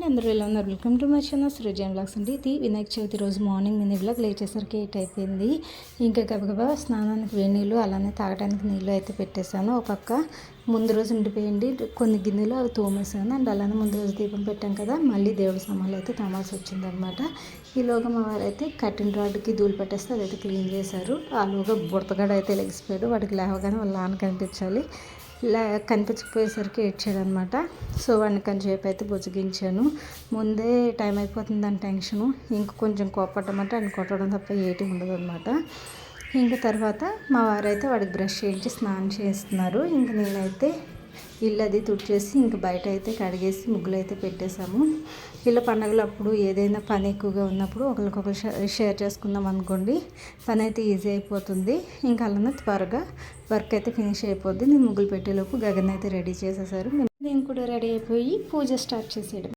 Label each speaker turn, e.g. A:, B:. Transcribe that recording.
A: అండి అందరూ ఎలా ఉన్నారు? Welcome to my channel Srujan vlogs అండి. ఇది వినాయక చవితి రోజు మార్నింగ్ మినీ బ్లాగ్ లేచేసరికి ఎయిట్ అయిపోయింది. ఇంకా గబగబా స్నానానికి వేడి నీళ్ళు అలానే తాగడానికి నీళ్ళు అయితే పెట్టేశాను. ఒక పక్క ముందు రోజు ఉండిపోయింది. కొన్ని గిన్నెలు అవి తోమేశాను. అండ్ అలానే ముందు రోజు దీపం పెట్టాం కదా మళ్ళీ దేవుడి సామాన్లు అయితే తోమాల్సి వచ్చిందనమాట ఈలోగా మా వారు అయితే కట్టిన రాడ్కి ధూళి పెట్టేస్తే అదైతే క్లీన్ చేశారు. ఆలోగా బుడతగాడు అయితే లెగిసిపోయాడు. వాడికి లేవగానే వాళ్ళ నాన్న కనిపించాలి. ఇలా కనిపించకపోయేసరికి ఏడ్చాడనమాట సో వాడిని కొంచెంసేపు అయితే బుజ్జగించాను. ముందే టైం అయిపోతుంది అని టెన్షను. ఇంక కొంచెం కోపడమంటే ఆయన కొట్టడం తప్ప ఏటి ఉండదు అనమాట ఇంక తర్వాత మా వారైతే వాడికి బ్రష్ చేయించి స్నానం చేస్తున్నారు ఇంక నేనైతే ఇల్లు అది తుడిచేసి ఇంక బయట అయితే కడిగేసి ముగ్గులు అయితే పెట్టేశాము ఇలా పండగలప్పుడు ఏదైనా పని ఎక్కువగా ఉన్నప్పుడు ఒకరికొకరు షేర్ చేసుకుందాం అనుకోండి. పని అయితే ఈజీ అయిపోతుంది. ఇంకా అలానే త్వరగా వర్క్ అయితే ఫినిష్ అయిపోద్ది. నేను ముగ్గులు పెట్టేలోపు గగన్ అయితే రెడీ చేసేసారు. నేను కూడా రెడీ అయిపోయి పూజ స్టార్ట్ చేసేయడం.